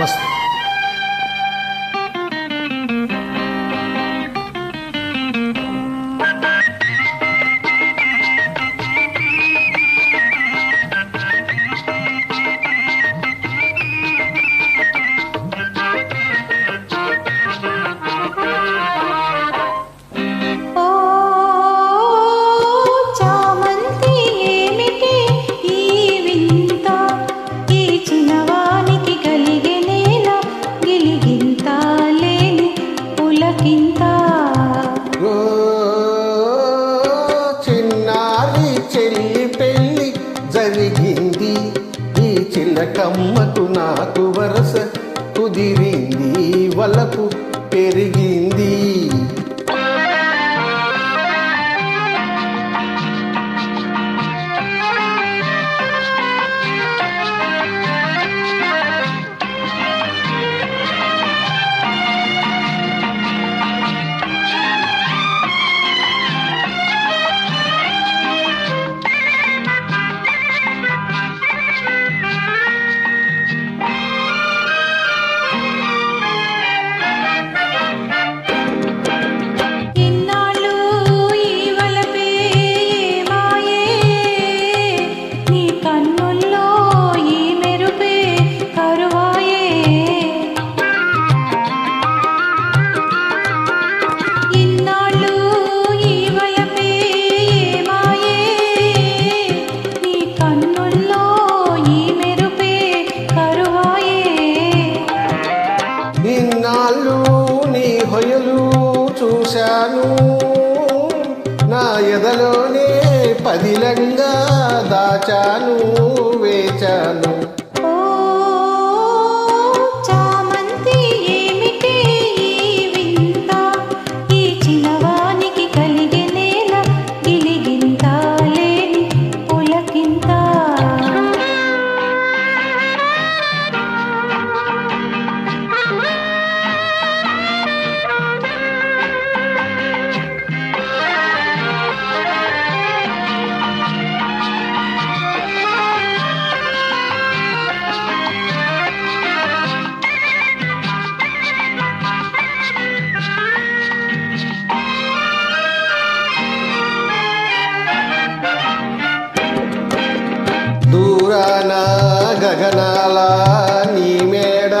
మస్తు ఓ అమ్మకు నాకు వరస కుదిరింది వలపు పెరిగింది. నా ఎదలోనే పదిలంగా దాచాను వేచాను. దూరాన గగనాల నీ మేడ.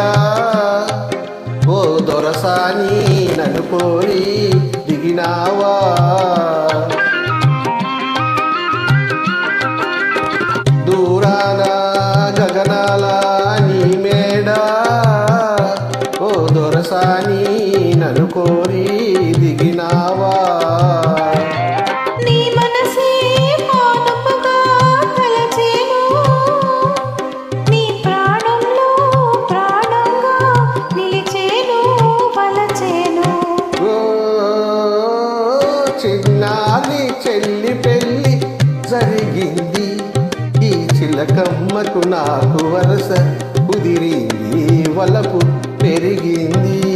ఓ దొరసాని నన్ను కోరి దిగినావా. దూరాన గగనాల నీ మేడ. ఓ దొరసాని నన్ను కోరి చెల్లి పెళ్ళి జరిగింది. ఈ చిలకమ్మకు నాకు వరస కుదిరింది వలపు పెరిగింది.